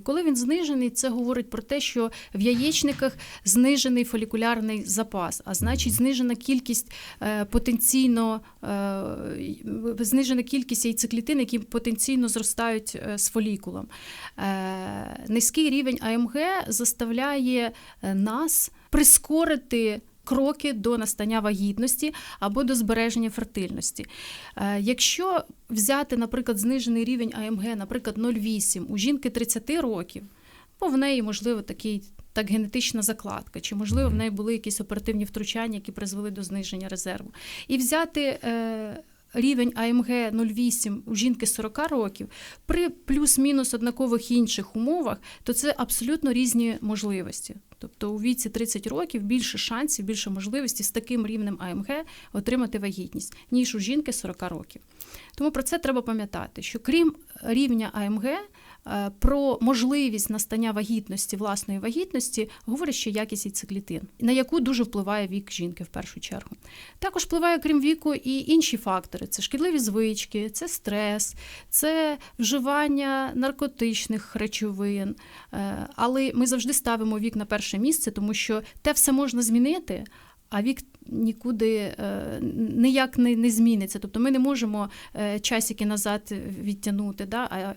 Коли він знижений, це говорить про те, що в яєчниках знижений фолікулярний запас, а значить, знижена кількість е, потенційно е, знижена кількість яйцеклітин, які потенційно зростають е, з фолікулом. Низький рівень АМГ заставляє нас прискорити. Кроки до настання вагітності або до збереження фертильності. Е, Якщо взяти, наприклад, знижений рівень АМГ, наприклад, 0,8 у жінки 30 років, бо в неї, можливо, такий. Так, генетична закладка, чи можливо в неї були якісь оперативні втручання, які призвели до зниження резерву, і взяти е, рівень АМГ 0,8 у жінки 40 років при плюс-мінус однакових інших умовах, то це абсолютно різні можливості. Тобто у віці 30 років більше шансів, більше можливості з таким рівнем АМГ отримати вагітність, ніж у жінки 40 років. Тому про це треба пам'ятати, що крім рівня АМГ, про можливість настання вагітності, власної вагітності, говорить ще якість яйцеклітин, на яку дуже впливає вік жінки в першу чергу. Також впливає, крім віку, і інші фактори: це шкідливі звички, це стрес, це вживання наркотичних речовин. Е, Але ми завжди ставимо вік на перше місце, тому що те все можна змінити. А вік нікуди е, ніяк не, не зміниться. Тобто ми не можемо е, часики назад відтягнути. Да?